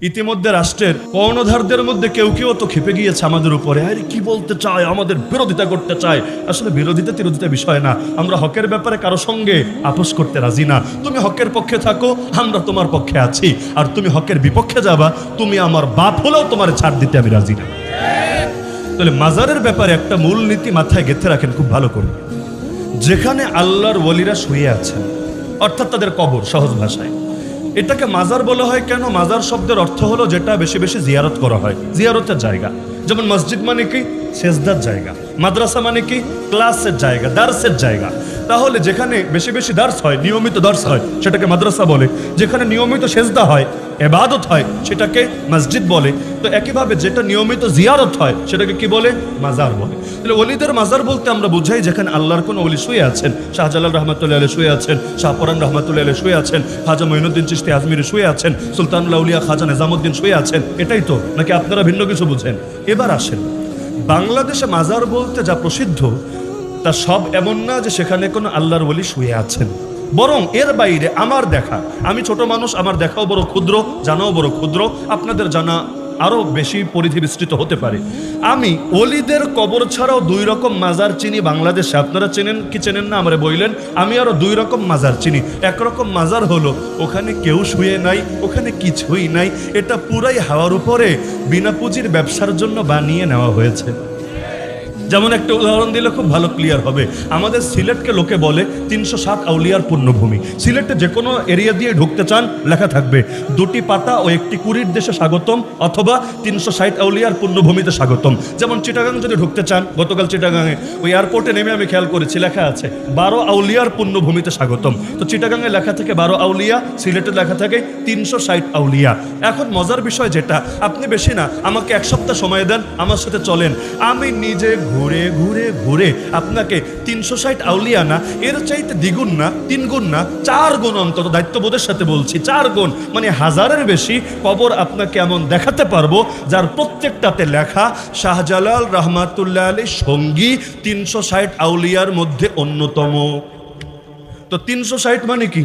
ইতিমধ্যে রাষ্ট্রের কর্ণধারদের মধ্যে কেউ কেউ তো খেপে গিয়েছে আমাদের উপরে। আরে কি বলতে চায়? আমাদের বিরোধিতা করতে চায়। আসলে বিরোধিতা তিরোধিতা বিষয় না। আমরা হকের ব্যাপারে কারও সঙ্গে আপোষ করতে রাজি না। তুমি হকের পক্ষে থাকো, আমরা তোমার পক্ষে আছি। আর তুমি হকের বিপক্ষে যাবা, তুমি আমার বাপ হলেও তোমার ছাড় দিতে আমি রাজি না। তাহলে মাজারের ব্যাপারে একটা মূল নীতি মাথায় গেঁথে রাখেন, খুব ভালো করে। যেখানে আল্লাহর ওলিরা শুয়ে আছেন, অর্থাৎ তাদের কবর, সহজ ভাষায়। এটাকে মাজার বলা হয় কেন? মাজার শব্দের অর্থ হলো যেটা বেশি বেশি জিয়ারত করা হয়। জিয়ারতের জায়গা। যেমন মসজিদ মানে কি? সেজদার জায়গা। মাদ্রাসা মানে কি? ক্লাসের জায়গা, দার্সের জায়গা। তাহলে যেখানে বেশি বেশি দার্স হয়, নিয়মিত দার্স হয়, সেটাকে মাদ্রাসা বলে। যেখানে নিয়মিত সেজদা হয় এবাদত হয়, সেটাকে মসজিদ বলে। তো একইভাবে যেটা নিয়মিত জিয়ারত হয়, সেটাকে কি বলে? মাজার বলে। তাহলে অলিদের মাজার বলতে আমরা বুঝাই যেখানে আল্লাহর কোন অলি শুয়ে আছেন, শাহজালাল রহমতুল্লাহ আলী শুয়ে আছেন শাহপরান রহমতুল্লাহ আলী শুয়ে আছেন, খাজা মঈনুদ্দিন চিস্তি আজমির শুয়ে আছেন সুলতানুল্লাহ উলিয়া খাজা নিজামুদ্দিন শুয়ে আছেন, এটাই তো। নাকি আপনারা ভিন্ন কিছু বুঝেন? এবার আসেন। বাংলাদেশে মাজার বলতে যা প্রসিদ্ধ তা সব এমন না যে সেখানে কোনো আল্লাহর বলি শুয়ে আছেন। বরং এর বাইরে আমার দেখা, আমি ছোট মানুষ, আমার দেখাও বড় ক্ষুদ্র, জানাও বড় ক্ষুদ্র, আপনাদের জানা আরও বেশি পরিধি বিস্তৃত হতে পারে। আমি অলিদের কবর ছাড়াও দুই রকম মাজার চিনি বাংলাদেশে। আপনারা চেনেন কি চেনেন না, আমরা বললেন আমি আরও দুই রকম মাজার চিনি। একরকম মাজার হলো, ওখানে কেউ শুয়ে নাই, ওখানে কিছুই নাই। এটা পুরাই হাওয়ার উপরে বিনা পুঁজির ব্যবসার জন্য বানিয়ে নেওয়া হয়েছে। যেমন একটা উদাহরণ দিলে খুব ভালো ক্লিয়ার হবে। আমাদের সিলেটকে লোকে বলে তিনশো সাত আউলিয়ার পূর্ণভূমি। সিলেটে যে কোনো এরিয়া দিয়ে ঢুকতে চান, লেখা থাকবে, দুটি পাতা ও একটি কুড়ির দেশে স্বাগতম অথবা তিনশো ষাট আউলিয়ার পূর্ণভূমিতে স্বাগতম। যেমন চিটাগাং যদি ঢুকতে চান, গতকাল চিটাগাংয়ে ওই এয়ারপোর্টে নেমে আমি খেয়াল করেছি, লেখা আছে, বারো আউলিয়ার পূর্ণভূমিতে স্বাগতম। তো চিটাগাংয়ে লেখা থাকে বারো আউলিয়া, সিলেটে লেখা থাকে তিনশো ষাট আউলিয়া। এখন মজার বিষয় যেটা, আপনি বেশি না, আমাকে এক সপ্তাহ সময় দেন, আমার সাথে চলেন। আমি নিজে ঘুরে ঘুরে ঘুরে ঘুরে। আপনাকে তিনশো ষাট আউলিয়া না, এর চাইতে দ্বিগুণ না, তিন গুণ না, চার গুণ অন্তত দায়িত্ববোধের সাথে বলছি, চার গুণ। মানে হাজারের বেশি কবর আপনাকে এমন দেখাতে পারব, যার প্রত্যেকটাতে লেখা, শাহজালাল রহমাতুল্লাহ আলী সঙ্গী তিনশো ষাট আউলিয়ার মধ্যে অন্যতম। তো তিনশো ষাট মানে কি?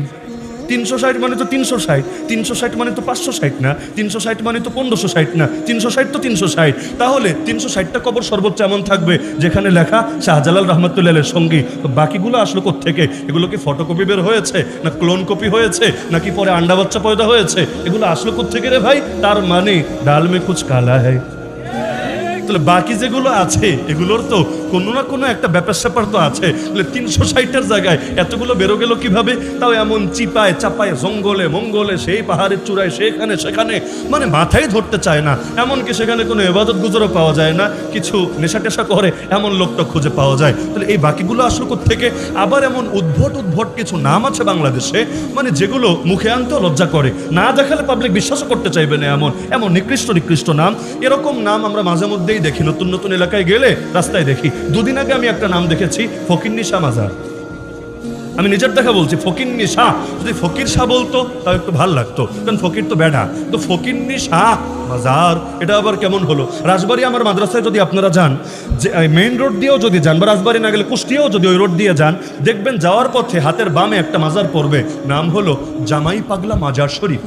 তিনশো ষাট মানে তো তিনশো ষাট তিনশো ষাট মানে তো পাঁচশো ষাট না, তিনশো ষাট মানে তো পনেরোশো ষাট না, তিনশো ষাট তো তিনশো ষাট। তাহলে তিনশো ষাটটা কবর সর্বোচ্চ এমন থাকবে যেখানে লেখা শাহজালাল রহমতুল্লাহের সঙ্গী। বাকিগুলো আসলো থেকে এগুলো কি ফটোকপি বের হয়েছে না ক্লোন কপি হয়েছে নাকি পরে আন্ডা বাচ্চা পয়দা হয়েছে? এগুলো আসলো থেকে রে ভাই? তার মানে ডাল মে কুচ কালা হ্যায়। তাহলে বাকি যেগুলো আছে, এগুলোর তো কোনো না কোনো একটা ব্যাপার স্যাপার তো আছে। তিনশো ষাটের জায়গায় এতগুলো বেরো গেল কীভাবে? তাও এমন চিপায়, চাপায়, জঙ্গলে, মঙ্গলে, সেই পাহাড়ের চূড়ায়, সেখানে সেখানে। মানে মাথায় ধরতে চায় না। এমনকি সেখানে কোনো এবাদত গুজরও পাওয়া যায় না। কিছু নেশা টেশা করে এমন লোকটা খুঁজে পাওয়া যায়। তাহলে এই বাকিগুলো আসল থেকে আবার এমন উদ্ভট উদ্ভট কিছু নাম আছে বাংলাদেশে? মানে যেগুলো মুখে আনতেও লজ্জা করে। না দেখালে পাবলিক বিশ্বাসও করতে চাইবে না এমন। এমন নিকৃষ্ট নিকৃষ্ট নাম। এরকম নাম আমরা মাঝে মধ্যেই দেখি। নতুন নতুন এলাকায় গেলে রাস্তায় দেখি। দুদিন আগে আমি একটা নাম দেখেছি ফকিন্নি শাহ মাজার। আমি নিজের দেখা বলছি ফকিন্নি শাহ যদি ফকির শাহ বলতো তাও একটু ভালো লাগতো, কারণ ফকির তো বেড়া। তো ফকিন্নি শাহ মাজার, এটা আবার কেমন হলো? রাজবাড়ি আমার মাদ্রাসায় যদি আপনারা যান, যে মেইন রোড দিয়েও যদি যান, বা রাজবাড়ি না গেলে কুষ্টিয়াও যদি ওই রোড দিয়ে যান, দেখবেন যাওয়ার পথে হাতের বামে একটা মাজার পড়বে, নাম হলো জামাই পাগলা মাজার শরীফ।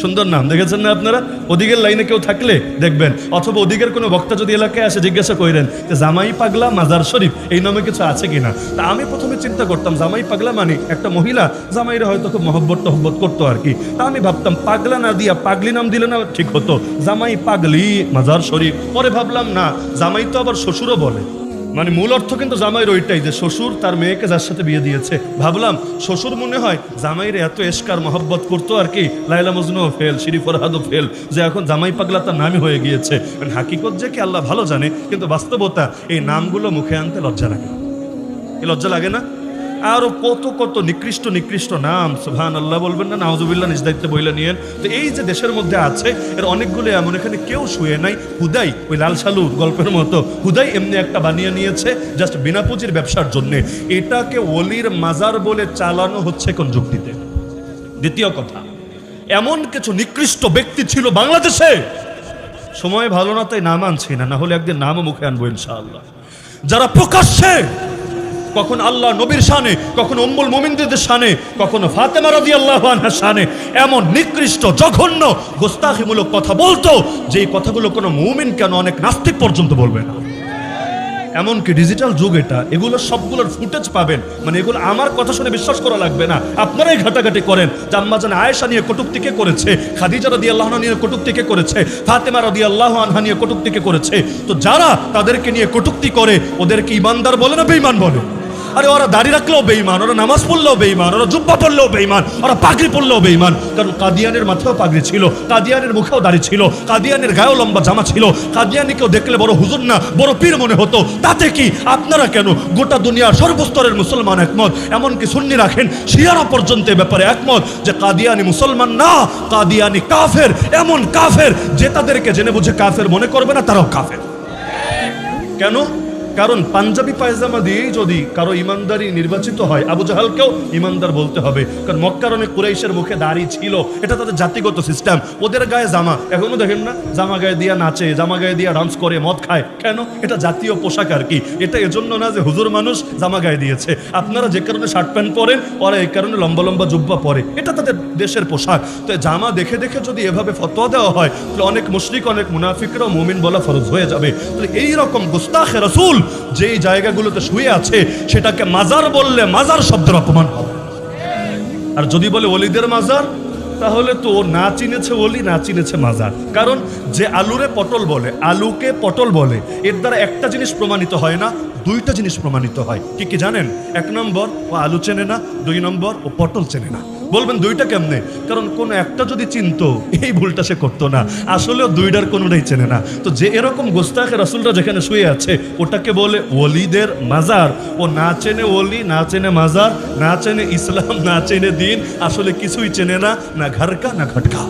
সুন্দর নাম। দেখেছেন না আপনারা? ওদিকের লাইনে কেউ থাকলে দেখবেন। অথবা ওদিকের কোনো বক্তা যদি এলাকায় আসে, জিজ্ঞাসা করেন যে, জামাই পাগলা মাজার শরীফ, এই নামে কিছু আছে কিনা? তা আমি প্রথমে চিন্তা করতাম, জামাই পাগলা মানে একটা মহিলা? জামাইরা হয়তো খুব মহব্বত টহব্বত করতো আর কি। তা আমি ভাবতাম, পাগলা না দিয়া পাগলি নাম দিলে না ঠিক হতো? জামাই পাগলি মাজার শরীফ। পরে ভাবলাম, না, জামাই তো আবার শ্বশুরও বলে। মানে মূল অর্থ কিন্তু জামাইয়ের ওইটাই যে শ্বশুর তার মেয়েকে যার সাথে বিয়ে দিয়েছে। ভাবলাম, শ্বশুর মনে হয় জামাইরে এত এসকার মহব্বত করতো আর কি লাইলা মজনুও ফেল, শিরি ফরহাদও ফেল, যে এখন জামাই পাগলা তার নামই হয়ে গিয়েছে। কারণ হাকিকত যে কি আল্লাহ ভালো জানে, কিন্তু বাস্তবতা এই নামগুলো মুখে আনতে লজ্জা লাগে এই লজ্জা লাগে না? আরও কত কত নিকৃষ্ট নিকৃষ্ট নাম সুহান আল্লাহ বলবেন না নাওজুবিল্লাহ নিজ দায়িত্বে বইলে নিয়েন। তো এই যে দেশের মধ্যে আছে, এর অনেকগুলো এমন, এখানে কেউ শুয়ে নাই। হুদাই, ওই লাল সালু গল্পের মতো, হুদাই এমনি একটা বানিয়ে নিয়েছে জাস্ট বিনা পুঁজির ব্যবসার জন্য। এটাকে ওলির মাজার বলে চালানো হচ্ছে কোন যুক্তিতে? দ্বিতীয় কথা, এমন কিছু নিকৃষ্ট ব্যক্তি ছিল বাংলাদেশে। সময় ভালো না, তাই নাম আনছি না না হলে একদিন নামও মুখে আনব ইনশাআল্লাহ। যারা প্রকাশ্যে কখন আল্লাহ নবীর শানে, কখন অম্বুল মোমিনদের শানে, কখনো ফাতেমা রাদি আল্লাহ শানে, এমন নিকৃষ্ট, জঘন্য, গোস্তাখিমূলক কথা বলতো, যেই কথাগুলো কোনো মুমিন কেন অনেক নাস্তিক পর্যন্ত বলবে না। এমনকি ডিজিটাল যুগ এটা, এগুলো সবগুলোর ফুটেজ পাবেন মানে এগুলো আমার কথা শুনে বিশ্বাস করা লাগবে না। আপনারাই ঘাটাঘাটি করেন, জাম্মা জান আয়েশা নিয়ে কটুক্তি কে করেছে, খাদিজা রদি আল্লাহ নিয়ে কটুক্তি কে করেছে, ফাতেমা রদি আল্লাহ আনহা নিয়ে কটুক্তি কে করেছে। তো যারা তাদেরকে নিয়ে কটুক্তি করে, ওদেরকে ইমানদার বলে না বেঈমান বলে? আরে ওরা দাড়ি রাখলেও বেইমান ওরা নামাজ পড়লেও বেইমান ওরা জুব্বা পড়লেও বেইমান ওরা পাগড়ি পড়লেও বেইমান কারণ কাদিয়ানের মাথাও পাগড়ি ছিল, কাদিয়ানের মুখেও দাড়ি ছিল, কাদিয়ানের গায়েও লম্বা জামা ছিল। কাদিয়ানিকেও দেখলে বড় হুজুর না, বড় পীর মনে হতো। তাতে কি? আপনারা কেন? গোটা দুনিয়ার সর্বস্তরের মুসলমান একমত। এমনকি সুন্নি রাখেন, শিয়ারা পর্যন্ত ব্যাপারে একমত যে কাদিয়ানি মুসলমান না, কাদিয়ানি কাফের, এমন কাফের যে তাদেরকে জেনে বুঝে কাফের মনে করবে না, তারাও কাফের। কেন? কারণ পাঞ্জাবি পায়জামা দিয়েই যদি কারও ইমানদারি নির্বাচিত হয়, আবু জাহালকেও ইমানদার বলতে হবে। কারণ মক্কার অনেক কুরাইশের মুখে দাড়ি ছিল। এটা তাদের জাতিগত সিস্টেম ওদের গায়ে জামা। এখনও দেখেন না? জামা গায়ে দিয়া নাচে, জামা গায়ে দিয়া ডান্স করে, মদ খায়। কেন? এটা জাতীয় পোশাক আর কি। এটা এজন্য না যে হুজুর মানুষ জামা গায়ে দিয়েছে। আপনারা যে কারণে শার্ট প্যান্ট পরেন, ওরা এই কারণে লম্বা লম্বা জুব্বা পরে। এটা তাদের দেশের পোশাক। তো জামা দেখে দেখে যদি এভাবে ফতোয়া দেওয়া হয়, তাহলে অনেক মুশরিক, অনেক মুনাফিকরাও মুমিন বলা ফরজ হয়ে যাবে। তাহলে এইরকম গুস্তাখে রসুল যেই জায়গাগুলোতে শুয়ে আছে, সেটাকে মাজার বললে মাজার শব্দের অপমান হবে। আর যদি বলে অলিদের মাজার, তাহলে তো না চিনেছে অলি না চিনেছে মাজার। কারণ যে আলুরে পটল বলে, আলুকে পটল বলে, এর দ্বারা একটা জিনিস প্রমাণিত হয় না, দুইটা জিনিস প্রমাণিত হয়। কি কি জানেন? এক নম্বর, ও আলু চেনে না, দুই নম্বর, ও পটল চেনে না। বলবেন দুইটা কেমনে? কারণ কোন একটা যদি চিনতো, এই ভুলটা সে করতো না। আসলেও দুইটার কোনোটাই চেনে না। তো যে এরকম গোস্তাখে রাসুলরা যেখানে শুয়ে আছে, ওটাকে বলে ওলিদের মাজার। ও না চেনে ওলি, না চেনে মাজার, না চেনে ইসলাম, না চেনে দিন, আসলে কিছুই চেনে না না ঘরকা না ঘটকা।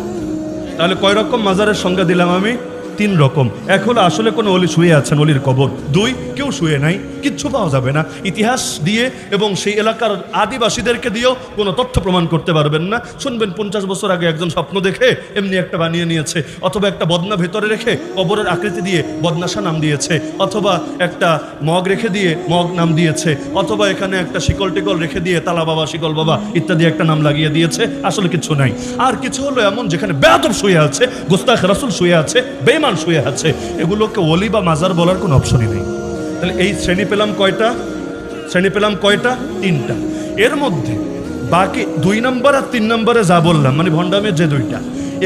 তাহলে কয় রকম মাজারের সংজ্ঞা দিলাম আমি? তিন রকম। এক হলো আসলে কোনো অলি শুয়ে আছেন অলির কবর। দুই, কেউ শুয়ে নাই, কিচ্ছু পাওয়া যাবে না। ইতিহাস দিয়ে এবং সেই এলাকার আদিবাসীদেরকে দিয়েও কোনো তথ্য প্রমাণ করতে পারবেন না। শুনবেন, পঞ্চাশ বছর আগে একজন স্বপ্ন দেখে এমনি একটা বানিয়ে নিয়েছে, অথবা একটা বদনা ভেতরে রেখে কবরের আকৃতি দিয়ে বদনাশা নাম দিয়েছে, অথবা একটা মগ রেখে দিয়ে মগ নাম দিয়েছে, অথবা এখানে একটা শিকল টিকল রেখে দিয়ে তালা বাবা, শিকল বাবা ইত্যাদি একটা নাম লাগিয়ে দিয়েছে। আসলে কিছু নাই। আর কিছু হলো এমন যেখানে বেয়াদব শুয়ে আছে, গোস্তাখ রাসুল শুয়ে আছে বেইমান শুয়ে আছে। এগুলোকে ওলি বা মাজার বলার কোনো অপশনই নেই। তাহলে এই শ্রেণি পেলাম কয়টা? শ্রেণি পেলাম কয়টা? তিনটা। এর মধ্যে বাকি দুই নম্বর আর তিন নম্বরে যা বললাম মানে ভণ্ডামের যে দুইটা,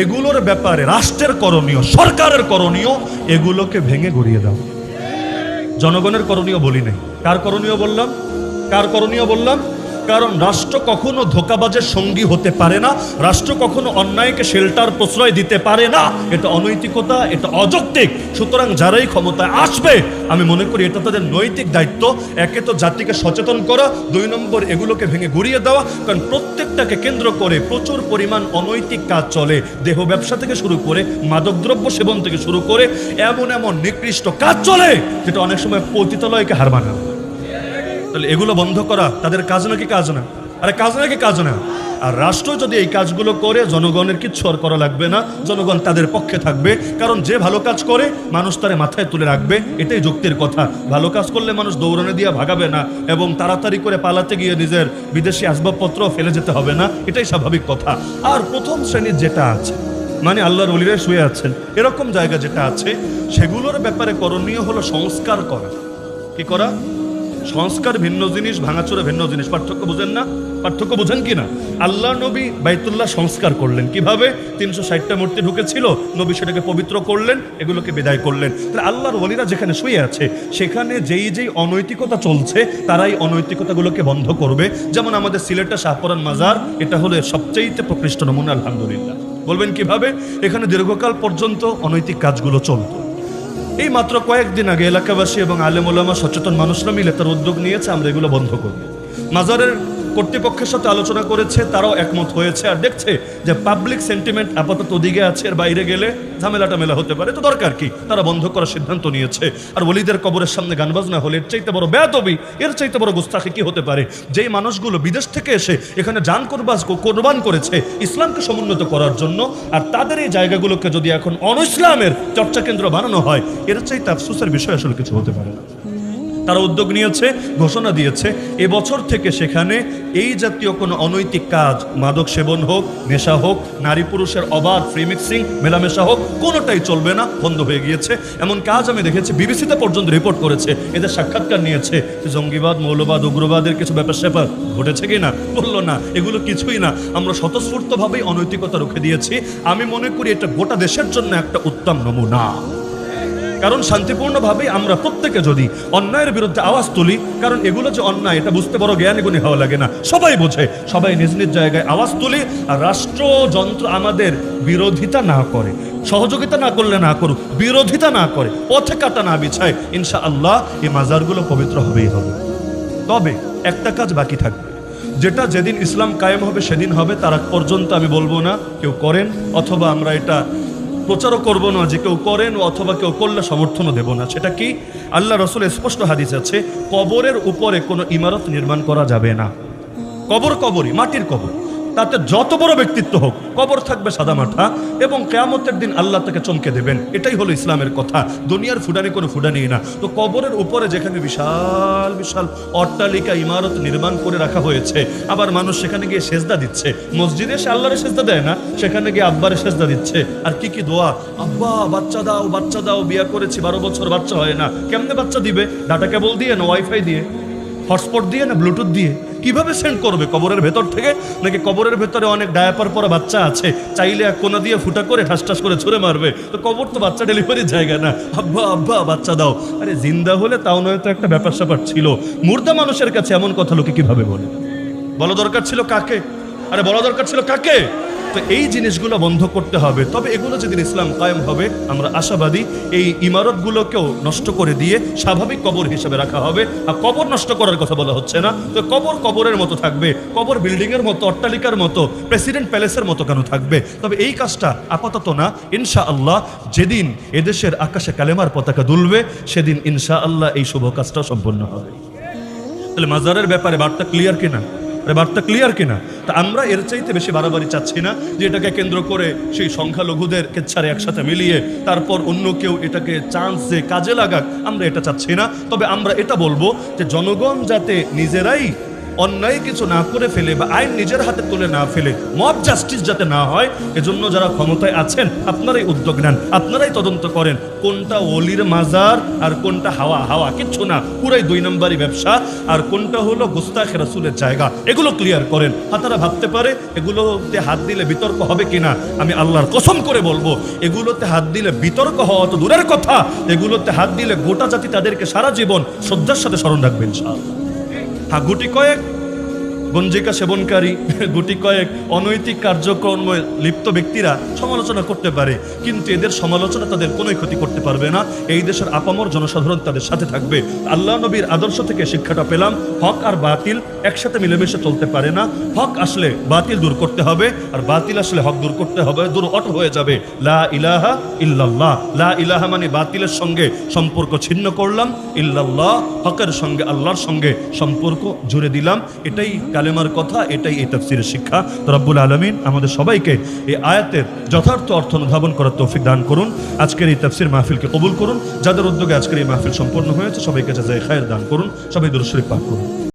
এগুলোর ব্যাপারে রাষ্ট্রের করণীয়, সরকারের করণীয়, এগুলোকে ভেঙে গড়িয়ে দাও। জনগণের করণীয় বলি নাই। কার করণীয় বললাম? কার করণীয় বললাম? কারণ রাষ্ট্র কখনো ধোকাবাজের সঙ্গী হতে পারে না, রাষ্ট্র কখনো অন্যায়কে শেল্টার প্রশ্রয় দিতে পারে না। এটা অনৈতিকতা, এটা অযৌক্তিক। সুতরাং যারাই ক্ষমতায় আসবে, আমি মনে করি এটা তাদের নৈতিক দায়িত্ব। একে তো জাতিকে সচেতন করা, দুই নম্বর এগুলোকে ভেঙে গুড়িয়ে দেওয়া, কারণ প্রত্যেকটাকে কেন্দ্র করে প্রচুর পরিমাণ অনৈতিক কাজ চলে। দেহ ব্যবসা থেকে শুরু করে, মাদকদ্রব্য সেবন থেকে শুরু করে, এমন এমন নিকৃষ্ট কাজ চলে, যেটা অনেক সময় পতিতালয়কে হার মানায়। তাহলে এগুলো বন্ধ করা তাদের কাজ নাকি কাজ না? আরে কাজ নাকি কাজ না? আর রাষ্ট্র যদি এই কাজগুলো করে, জনগণের কিচ্ছু আর করা লাগবে না। জনগণ তাদের পক্ষে থাকবে। কারণ যে ভালো কাজ করে, মানুষ তারে মাথায় তুলে রাখবে। এটাই যুক্তির কথা। ভালো কাজ করলে মানুষ দৌড়ানে দিয়ে ভাগাবে না এবং তাড়াতাড়ি করে পালাতে গিয়ে নিজের বিদেশি আসবাবপত্র ফেলে যেতে হবে না। এটাই স্বাভাবিক কথা। আর প্রথম শ্রেণির যেটা আছে মানে আল্লাহর অলিরা শুয়ে আছেন, এরকম জায়গা যেটা আছে, সেগুলোর ব্যাপারে করণীয় হলো সংস্কার করা। কি করা? সংস্কার ভিন্ন জিনিস, ভাঙাচোরা ভিন্ন জিনিস। পার্থক্য বুঝেন না? পার্থক্য বুঝেন কি না? আল্লাহ নবী বাইতুল্লাহ সংস্কার করলেন। কীভাবে? তিনশো ষাটটা মূর্তি ঢুকেছিল, নবী সেটাকে পবিত্র করলেন, এগুলোকে বিদায় করলেন। তাহলে আল্লাহর ওলিরা যেখানে শুয়ে আছে, সেখানে যেই যেই অনৈতিকতা চলছে, তারাই অনৈতিকতাগুলোকে বন্ধ করবে। যেমন আমাদের সিলেটটা শাহপরান মাজার, এটা হলো সবচেয়ে প্রকৃষ্ট নমুনা, আলহামদুলিল্লাহ। বলবেন কীভাবে? এখানে দীর্ঘকাল পর্যন্ত অনৈতিক কাজগুলো চলতো। এই মাত্র কয়েকদিন আগে এলাকাবাসী এবং আলেম ওলামা সচেতন মানুষরা মিলে তার উদ্যোগ নিয়েছে, আমরা এগুলো বন্ধ করব। মাজারের কর্তৃপক্ষের সাথে আলোচনা করেছে, তারাও একমত হয়েছে আর দেখছে যে পাবলিক সেন্টিমেন্ট আপাতত ওদিকে আছে, এর বাইরে গেলে ঝামেলা টামেলা হতে পারে। তো দরকার কি? তারা বন্ধ করার সিদ্ধান্ত নিয়েছে। আর ওলিদের কবরের সামনে গান বাজনা হলে এর চাইতে বড় বেয়াদবি, এর চাইতে বড় গুস্তাখি কি হতে পারে? যেই মানুষগুলো বিদেশ থেকে এসে এখানে যান করবাস কোরবান করেছে, ইসলামকে সমুন্নত করার জন্য, আর তাদের এই জায়গাগুলোকে যদি এখন অন ইসলামের চর্চা কেন্দ্র বানানো হয়, এর চাইতে আফসোসের বিষয় আসলে কিছু হতে পারে না। তারা উদ্যোগ নিয়েছে, ঘোষণা দিয়েছে। এবছর থেকে সেখানে এই জাতীয় কোনো অনৈতিক কাজ, মাদক সেবন হোক, নেশা হোক, নারী পুরুষের অবাধ ফ্রি মিক্সিং মেলামেশা হোক, কোনোটাই চলবে না, বন্ধ হয়ে গিয়েছে। এমন কাজ আমি দেখেছি, বিবিসিতে পর্যন্ত রিপোর্ট করেছে, এদের সাক্ষাৎকার নিয়েছে। জঙ্গিবাদ, মৌলবাদ, উগ্রবাদের কিছু ব্যাপার স্যাপার ঘটেছে কি না বলল না, এগুলো কিছুই না। আমরা স্বতঃস্ফূর্তভাবেই অনৈতিকতা রুখে দিয়েছি। আমি মনে করি এটা গোটা দেশের জন্য একটা উত্তম নমুনা। কারণ শান্তিপূর্ণভাবে আমরা প্রত্যেকে যদি অন্যায়ের বিরুদ্ধে আওয়াজ তুলি, কারণ এগুলো যে অন্যায়, এটা বুঝতে বড় জ্ঞানী গুণী হওয়া লাগে না। সবাই বোঝে, সবাই নিজ নিজ জায়গায় আওয়াজ তুলি আর রাষ্ট্রযন্ত্র আমাদের বিরোধিতা না করে। সহযোগিতা না করলে না করুক, বিরোধিতা না করে, পথে কাটা না বিছায় ইনশা আল্লাহ এই মাজারগুলো পবিত্র হবেই হবে। তবে একটা কাজ বাকি থাকবে। যেটা যেদিন ইসলাম কায়েম হবে, সেদিন হবে, তার পর্যন্ত আমি বলব না, কেউ করেন, অথবা আমরা এটা প্রচারও করব না, যে কেউ করেন অথবা কেউ করলে সমর্থনও দেব না। সেটা কি? আল্লাহ রসুল স্পষ্ট হাদিস আছে, কবরের উপরে কোনো ইমারত নির্মাণ করা যাবে না। কবর কবরই, মাটির কবর। তাতে যত বড় ব্যক্তিত্ব হোক, কবর থাকবে সাদা মাঠা এবং কেয়ামতের দিন আল্লাহ তাকে চমকে দেবেন। এটাই হলো ইসলামের কথা। দুনিয়ার ফুডানি কোনো ফুডানি না। তো কবরের উপরে যেখানে বিশাল বিশাল অট্টালিকা, ইমারত নির্মাণ করে রাখা হয়েছে, আবার মানুষ সেখানে গিয়ে সেজদা দিচ্ছে। মসজিদে সে আল্লাহরে সেজদা দেয় না, সেখানে গিয়ে আব্বারে সেজদা দিচ্ছে। আর কি কি দোয়া? আব্বা, বাচ্চা দাও বাচ্চা দাও, বিয়া করেছি, বারো বছর বাচ্চা হয় না। কেমনে বাচ্চা দিবে? ডাটা কেবল দিয়ে না ওয়াইফাই দিয়ে? হটস্পট দিয়ে না ব্লুটুথ দিয়ে? কীভাবে সেন্ড করবে? কবরের ভেতর থেকে? নাকি কবরের ভেতরে অনেক ডায়াপার পরা বাচ্চা আছে? চাইলে এক কোনা দিয়ে ফুটা করে, ঠাস ঠাস করে ছুঁড়ে মারবে। তো কবর তো বাচ্চা ডেলিভারির জায়গা না। আব্বা আব্বা, বাচ্চা দাও। আরে জিন্দা হলে তাও নয়তো একটা ব্যাপার স্যাপার ছিল। মুর্দা মানুষের কাছে এমন কথা লোকে কীভাবে বলে? বলা দরকার ছিল কাকে? আরে বলা দরকার ছিল কাকে? তো এই জিনিসগুলো বন্ধ করতে হবে। তবে এগুলো যেদিন ইসলাম কায়েম হবে, আমরা আশাবাদী এই ইমারতগুলোকেও নষ্ট করে দিয়ে স্বাভাবিক কবর হিসেবে রাখা হবে। আর কবর নষ্ট করার কথা বলা হচ্ছে না। তো কবর কবরের মতো থাকবে, কবর বিল্ডিং এর মতো, অট্টালিকার মতো, প্রেসিডেন্ট প্যালেসের মতো কেন থাকবে? তবে এই কাজটা আপাতত না। ইনশা আল্লাহ যেদিন এদেশের আকাশে কালেমার পতাকা দুলবে, সেদিন ইনশা আল্লাহ এই শুভ কাজটা সম্পন্ন হবে। তাহলে মাজারের ব্যাপারে বার্তা ক্লিয়ার কিনা? আরে বার্তা ক্লিয়ার কিনা? তা আমরা এর চাইতে বেশি বাড়াবাড়ি চাচ্ছি না যে এটাকে কেন্দ্র করে সেই সংখ্যালঘুদের কেচ্ছারে একসাথে মিলিয়ে তারপর অন্য কেউ এটাকে চান্স যে কাজে লাগাক, আমরা এটা চাচ্ছি না। তবে আমরা এটা বলব যে জনগণ যাতে নিজেরাই অন্যায় কিছু না করে ফেলে বা আইন নিজের হাতে তুলে না ফেলে মব জাস্টিস যাতে না হয়, এজন্য যারা ক্ষমতায় আছেন, আপনারাই উদ্যোগ নেন, আপনারাই তদন্ত করেন, কোনটা ওলির মাজার আর কোনটা হাওয়া হাওয়া, কিচ্ছু না, পুরাই দুই নম্বরই ব্যবসা, আর কোনটা হলো গুস্তাখ রাসুলের জায়গা, এগুলো ক্লিয়ার করেন। হাতারা ভাবতে পারে, এগুলোতে হাত দিলে বিতর্ক হবে কিনা, আমি আল্লাহর কসম করে বলব, এগুলোতে হাত দিলে বিতর্ক হওয়া তো দূরের কথা, এগুলোতে হাত দিলে গোটা জাতি তাদেরকে সারা জীবন শ্রদ্ধার সাথে স্মরণ রাখবেন ইনশাআল্লাহ। হ্যাঁ গুটি কয়েক গঞ্জিকা সেবনকারী, গুটি কয়েক অনৈতিক কার্যক্রমে লিপ্ত ব্যক্তিরা সমালোচনা করতে পারে। কিন্তু এদের সমালোচনা তাদের কোনোই ক্ষতি করতে পারবে না। এই দেশের আপামর জনসাধারণ তাদের সাথে থাকবে। আল্লাহ নবীর আদর্শ থেকে শিক্ষাটা পেলাম। হক আর বাতিল একসাথে মিলেমিশে চলতে পারে না। হক আসলে বাতিল দূর করতে হবে। আর বাতিল আসলে হক দূর করতে হবে, দূর অট হয়ে যাবে। লা ইলাহা ইল্লাল্লাহ। লা ইলাহা মানে বাতিলের সঙ্গে সম্পর্ক ছিন্ন করলাম। ইল্লাল্লাহ, হকের সঙ্গে আল্লাহর সঙ্গে সম্পর্ক জুড়ে দিলাম। এটাই কালেমার কথা, এটাই এই তাফসিরের শিক্ষা। তো রব্বুল আলমিন আমাদের সবাইকে এই আয়াতের যথার্থ অর্থ অনুধাবন করার তৌফিক দান করুন। আজকের এই তাফসির মাহফিলকে কবুল করুন। যাদের উদ্যোগে আজকের এই মাহফিল সম্পন্ন হয়েছে, সবাইকে যাচাই খায়ের দান করুন। সবাই দূরশ্রী পাক করুন।